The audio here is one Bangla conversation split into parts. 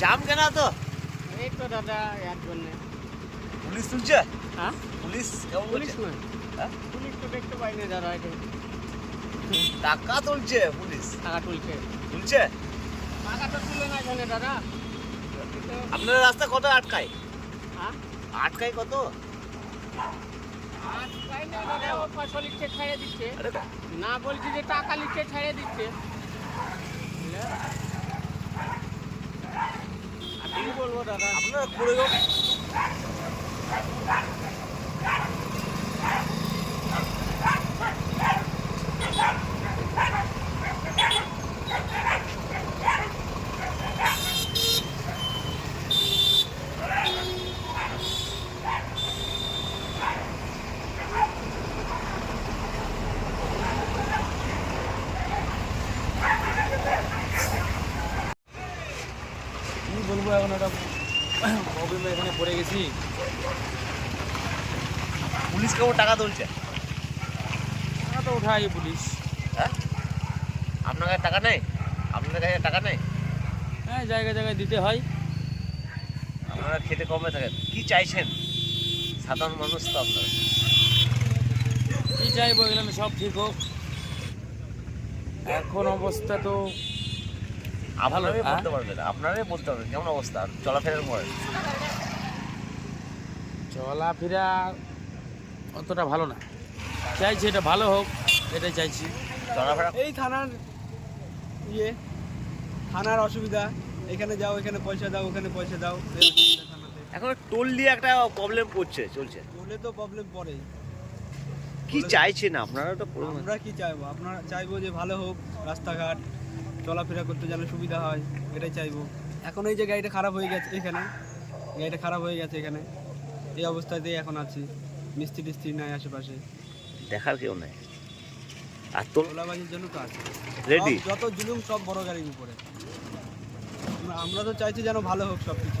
জাম কেন তো? এই তো দাদা এর জন্যে পুলিশ তুলছে? হ্যাঁ? পুলিশ কেমন পুলিশ নয়। হ্যাঁ? পুলিশ তো দেখতে পাই না দাদা এটা টাকা তুলছে পুলিশ? টাকা তুলছে। তুলছে? টাকা তো তুলে না জানে দাদা। আপনার রাস্তা কত আটকায়? হ্যাঁ? আটকায় কত? পাই না দাদা ও পাঁচশো লিখছে ছাড়িয়ে দিচ্ছে। না বলছি যে টাকা লিখছে ছাড়িয়ে দিচ্ছে। কি বলব দাদা আপনারা করে হোক এখন একটা প্রবলেমে এখানে পড়ে গেছি। পুলিশ কেমন টাকা তুলছে? টাকা তো উঠাই পুলিশ। হ্যাঁ? আপনার কাছে টাকা নেই? আপনার কাছে টাকা নেই? হ্যাঁ জায়গায় জায়গায় দিতে হয়। আপনারা খেতে কমে থাকেন। কি চাইছেন? সাধারণ মানুষ তো আপনারা। কি চাইব এগুলো সব ঠিক হোক। এখন অবস্থা তো আপনারাই? বলতে পারবেন আপনারাই বলতে পারবেন কেমন অবস্থা চলাফেরার পরে? চলাফেরা অতটা ভালো না। চাইছি এটা ভালো হোক এটাই চাইছি। চলাফেরা এই থানার ইয়ে থানার অসুবিধা এখানে যাও এখানে পয়সা দাও ওখানে পয়সা দাও এখন টোল দিয়ে একটা প্রবলেম করছে চলছে। বলে তো প্রবলেম পড়ে কি চাইছেন আপনারা? তো আমরা কি চাইব? আপনারা চাইব যে ভালো হোক রাস্তাঘাট চলাফেরা করতে যেন সুবিধা হয় এটাই চাইব। এখন এই যে গাড়িটা খারাপ হয়ে গেছে এখানে গাড়িটা খারাপ হয়ে গেছে এখানে এই অবস্থাতেই এখন আছি মিস্ত্রি টিস্ত্রি নাই আশেপাশে। দেখার কেউ নাই। আর তোল তোলাবাজির জন্য তো আছে। রেডি যত জুলুম সব বড় গাড়ির উপরে। আমরা- আমরা তো চাইছি যেন ভালো হোক সব কিছু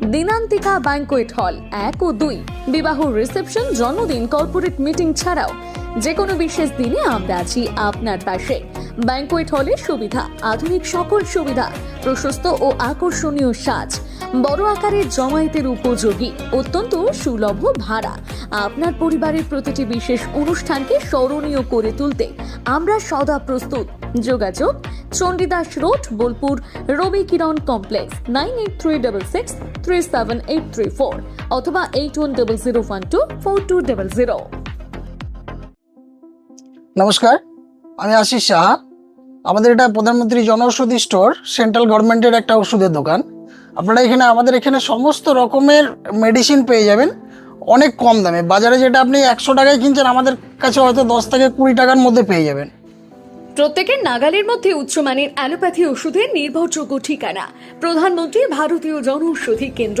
দিনান্তিকা ব্যাংকোয়েট হল এক ও দুই। বিবাহ রিসেপশন, জন্মদিন, কর্পোরেট মিটিং ছাড়াও যে কোনো বিশেষ দিনে আমরা আছি আপনার পাশে। ব্যাংকোয়েট হলের সুবিধা, আধুনিক সকল সুবিধা, প্রশস্ত ও আকর্ষণীয় সাজ, বড় আকারের জমায়েতের উপযোগী, অত্যন্ত সুলভ ভাড়া। আপনার পরিবারের প্রতিটি বিশেষ অনুষ্ঠানকে স্মরণীয় করে তুলতে আমরা সদা প্রস্তুত। যোগাযোগ Chandidas road, Bolpur, Rabi Kiran complex nine eight three double six three seven eight three four অথবা eight one double zero one two four two double zero নমস্কার, আমি আশিস সাহা। আমাদের এটা প্রধানমন্ত্রী জনঔষধি স্টোর, সেন্ট্রাল গভর্নমেন্টের একটা ওষুধের দোকান। আপনারা এখানে, আমাদের এখানে সমস্ত রকমের মেডিসিন পেয়ে যাবেন, অনেক কম দামে। বাজারে যেটা আপনি একশো টাকায় কিনছেন, আমাদের কাছে হয়তো দশ থেকে কুড়ি টাকার মধ্যে পেয়ে যাবেন। প্রত্যেকের নাগালের মধ্যে উচ্চমানের অ্যালোপ্যাথি ওষুধের নির্ভরযোগ্য ঠিকানা। প্রধানমন্ত্রী ভারতীয় জনৌষধি কেন্দ্র।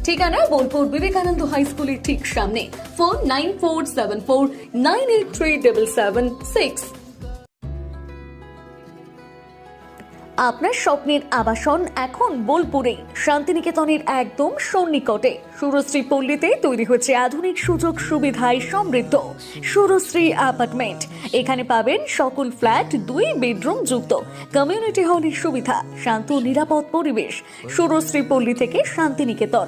ঠিকানা বোলপুর বিবেকানন্দ হাই স্কুলের ঠিক সামনে। ফোন নাইন আপনার স্বপ্নের আবাসন এখন বোলপুরে। শান্তিনিকেতনের একদম সন্নিকটে। সুরশ্রী পল্লীতে তৈরি হচ্ছে আধুনিক সুযোগ সুবিধায় সমৃদ্ধ। সুরশ্রী অ্যাপার্টমেন্ট। এখানে পাবেন সকল ফ্ল্যাট, দুই বেডরুম যুক্ত। কমিউনিটি হলের সুবিধা, শান্ত, নিরাপদ পরিবেশ। সুরশ্রী পল্লী থেকে শান্তিনিকেতন।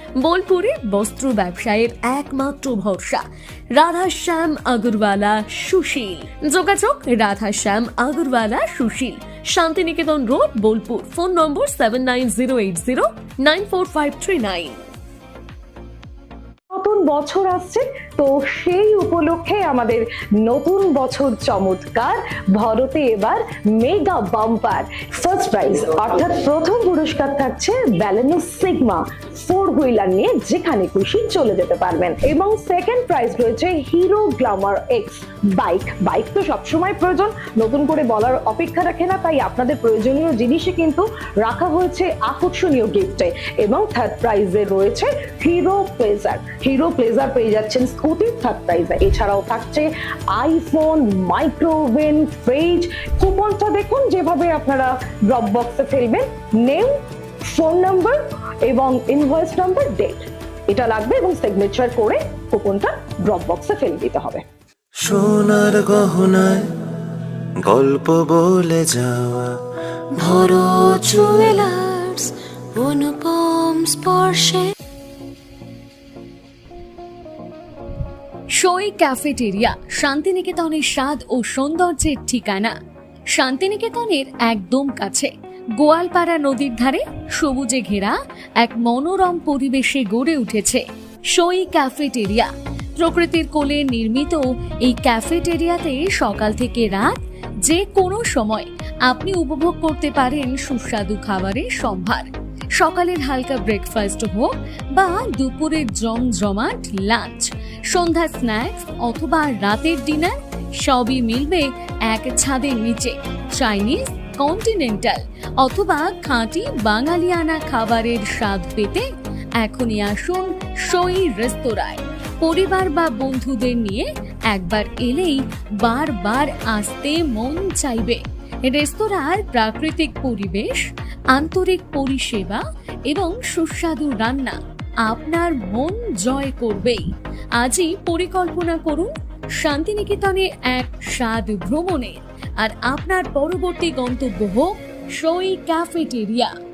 বোলপুরের বস্ত্র ব্যবসায়ের একমাত্র ভরসা। রাধাশ্যাম আগরওয়ালা সুশীল। যোগাযোগ Radhashyam Agarwala Sushil. Santiniketan road, Bolpur. Phone number seven nine zero eight zero nine four five three nine নতুন বছর আসছে, তো সেই উপলক্ষে আমাদের নতুন বছর চমৎকার। ভরতে এবার মেগা বাম্পার। ফার্স্ট প্রাইজ অর্থাৎ প্রথম পুরস্কার থাকছে ব্যালেনো সিগমা ফোর হুইলার নিয়ে যেখানে খুশি চলে যেতে পারবেন। এবং সেকেন্ড প্রাইজ রয়েছে Hero Glamour X bike bike তো সবসময় প্রয়োজন। নতুন করে বলার অপেক্ষা রাখে না, তাই আপনাদের প্রয়োজনীয় জিনিসই কিন্তু রাখা হয়েছে আকর্ষণীয় গিফটে এবং থার্ড প্রাইজে রয়েছে হিরো প্লেজার হিরো প্লেজার পেয়ে যাচ্ছেন স্কুটি থার্ড প্রাইজে এছাড়াও থাকছে আইফোন মাইক্রোওভেন ফ্রিজ কুপনটা দেখুন, যেভাবে আপনারা ড্রপ বক্সে ফেলবেন নেম ফোন নাম্বার এবং ইনভয়েস নাম্বার ডেট এটা লাগবে এবং সিগনেচার করে কুপনটা ড্রপ বক্সে ফেলে দিতে হবে। সোনার গহনায় গল্প বলে যাওয়া ভরো জুয়েলার্স অনুপম স্পর্শে। সই ক্যাফেটেরিয়া শান্তিনিকেতনের স্বাদ ও সৌন্দর্যের ঠিকানা। শান্তিনিকেতনের একদম কাছে। গোয়ালপাড়া নদীর ধারে সবুজে ঘেরা এক মনোরম পরিবেশে গড়ে উঠেছে সই ক্যাফেটেরিয়া। প্রকৃতির কোলে নির্মিত এই ক্যাফেটেরিয়াতে সকাল থেকে রাত যে কোনো সময় আপনি উপভোগ করতে পারেন সুস্বাদু খাবারের সম্ভার। সকালের হালকা ব্রেকফাস্ট হোক বা দুপুরের জমজমাট লাঞ্চ সন্ধ্যা স্ন্যাক্স অথবা রাতের ডিনার সবই মিলবে এক ছাদের নিচে। চাইনিজ কন্টিনেন্টাল অথবা খাঁটি বাঙালিয়ানা খাবারের স্বাদ পেতে এখনই আসুন সই রেস্তোরাঁয়। পরিবার বা বন্ধুদের নিয়ে একবার এলেই বারবার আসতে মন চাইবে। রেস্তোরাঁর প্রাকৃতিক পরিবেশ, আন্তরিক পরিষেবা এবং সুস্বাদু রান্না আপনার মন জয় করবেই। আজই পরিকল্পনা করুন শান্তিনিকেতনে এক স্বাদ ভ্রমণের। আর আপনার পরবর্তী গন্তব্য হোক সই ক্যাফেটেরিয়া।